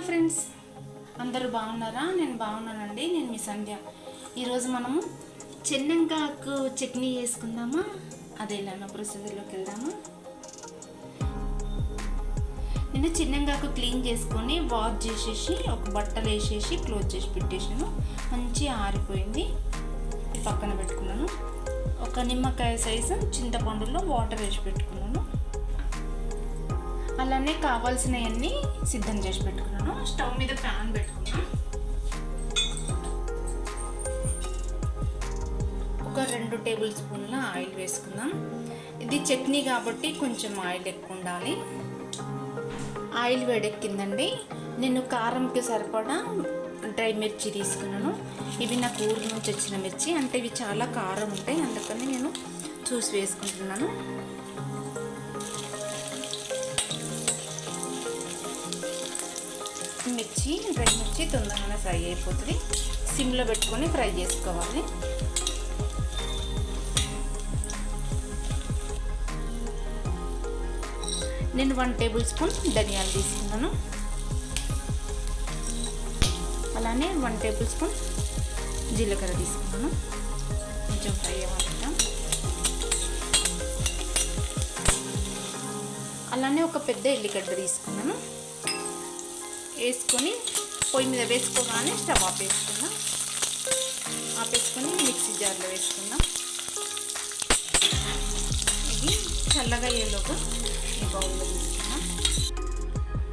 Hello friends. అందరూ బాగున్నారా? నేను బాగున్నానండి. నేను మీ సంధ్య. ఈరోజు మనము చెన్నంగాకు చట్నీ చేసుకుందామా? అదే ఎలానో ప్రొసీజర్లోకి వెళ్దామా? నేను చిన్నంగాకు క్లీన్ చేసుకొని వాష్ చేసేసి ఒక బట్టలు వేసేసి క్లోజ్ చేసి పెట్టేసాను మంచి ఆరిపోయింది. పక్కన పెట్టుకున్నాను. ఒక నిమ్మకాయ సైజు చింతపండులో వాటర్ వేసి పెట్టుకున్నాను. అలానే కావాల్సినవన్నీ సిద్ధం చేసి పెట్టుకున్నాను. స్టవ్ మీద ప్యాన్ పెట్టుకున్నాను. ఒక రెండు టేబుల్ స్పూన్ల ఆయిల్ వేసుకుందాం. ఇది చట్నీ కాబట్టి కొంచెం ఆయిల్ ఎక్కువ ఉండాలి. ఆయిల్ వేడెక్కిందండి. నేను కారంకి సరిపడా డ్రై మిర్చి తీసుకున్నాను. ఇవి నాకు ఊరి నుంచి వచ్చిన మిర్చి. అంటే ఇవి చాలా కారం ఉంటాయి. అందుకని నేను చూసి వేసుకుంటున్నాను. మిర్చి డ్రై మిర్చి తొందరగానే ఫ్రై అయిపోతుంది. సిమ్లో పెట్టుకొని ఫ్రై చేసుకోవాలి. నేను వన్ టేబుల్ స్పూన్ ధనియాలు తీసుకున్నాను. అలానే వన్ టేబుల్ స్పూన్ జీలకర్ర తీసుకున్నాను. కొంచెం ఫ్రై అవ్వాలి అలానే ఒక పెద్ద ఎల్లిగడ్డ తీసుకున్నాను. వేసుకొని పొయ్యి మీద వేసుకోగానే స్టవ్ ఆపేసుకుందాం. ఆపేసుకొని మిక్సీ జార్లో వేసుకుందాం. ఇది చల్లగా అయ్యేలోపు ఈ బౌల్లో తీసుకున్నాం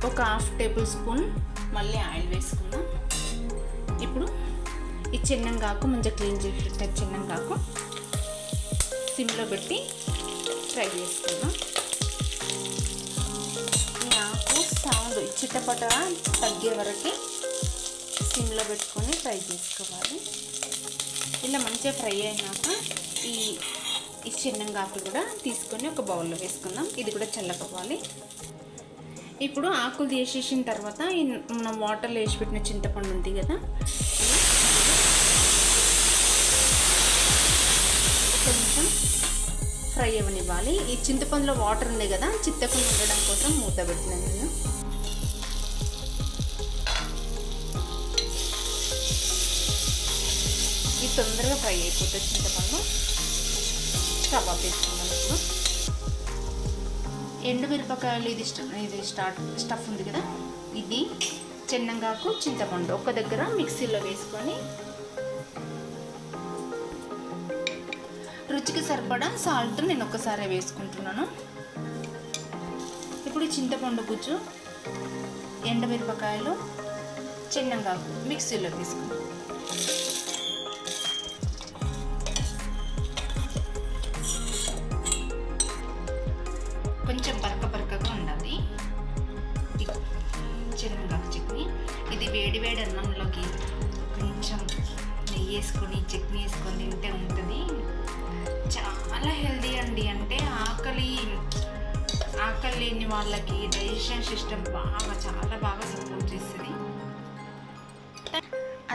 ఒక హాఫ్ టేబుల్ స్పూన్ మళ్ళీ ఆయిల్ వేసుకుందాం. ఇప్పుడు ఈ చిన్నంగాకు మంచిగా క్లీన్ చేసి పెట్టారు చిన్నంగాకు సిమ్లో పెట్టి ఫ్రై చేసుకుందాం. చిట్టపట తగ్గే వరకు సిమ్లో పెట్టుకొని ఫ్రై చేసుకోవాలి. ఇలా మంచిగా ఫ్రై అయినాక ఈ ఈ చిన్నంగాకు కూడా తీసుకొని ఒక బౌల్లో వేసుకుందాం. ఇది కూడా చల్లకపోవాలి. ఇప్పుడు ఆకులు తీసేసిన తర్వాత ఈ మనం వాటర్లో వేసి పెట్టిన చింతపండు ఉంది కదా కొంచెం ఫ్రై అవ్వనివ్వాలి ఈ చింతపండులో వాటర్ ఉంది కదా చిత్తకుండా ఉండడం కోసం మూత పెట్టినాను నేను. తొందరగా ఫ్రై అయిపోతుంది చింతపండు స్టవ్ ఆపేసుకున్నాను ఇప్పుడు. ఎండుమిరపకాయలు ఇది ఇది స్టార్ట్ స్టఫ్ ఉంది కదా? ఇది చిన్నగాకు చింతపండు ఒక దగ్గర మిక్సీలో వేసుకొని రుచికి సరిపడా సాల్ట్ నేను ఒకసారి వేసుకుంటున్నాను. ఇప్పుడు చింతపండు గుజ్జు ఎండుమిరపకాయలు చిన్నంగాకు మిక్సీలో తీసుకున్నాను చిన్నగాకు చట్నీ. ఇది వేడి వేడి అన్నంలోకి కొంచెం నెయ్యి వేసుకొని చట్నీ వేసుకొని తింటే ఉంటుంది. చాలా హెల్దీ అండి. అంటే ఆకలి ఆకలి లేని వాళ్ళకి డైజెషన్ సిస్టమ్ బాగా చాలా బాగా సపోర్ట్ చేస్తుంది.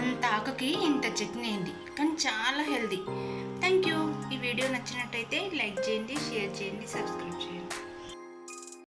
అంత ఆకకి ఇంత చట్నీ అయింది కానీ చాలా హెల్దీ థ్యాంక్ యూ. ఈ వీడియో నచ్చినట్టయితే లైక్ చేయండి షేర్ చేయండి సబ్స్క్రైబ్ చేయండి.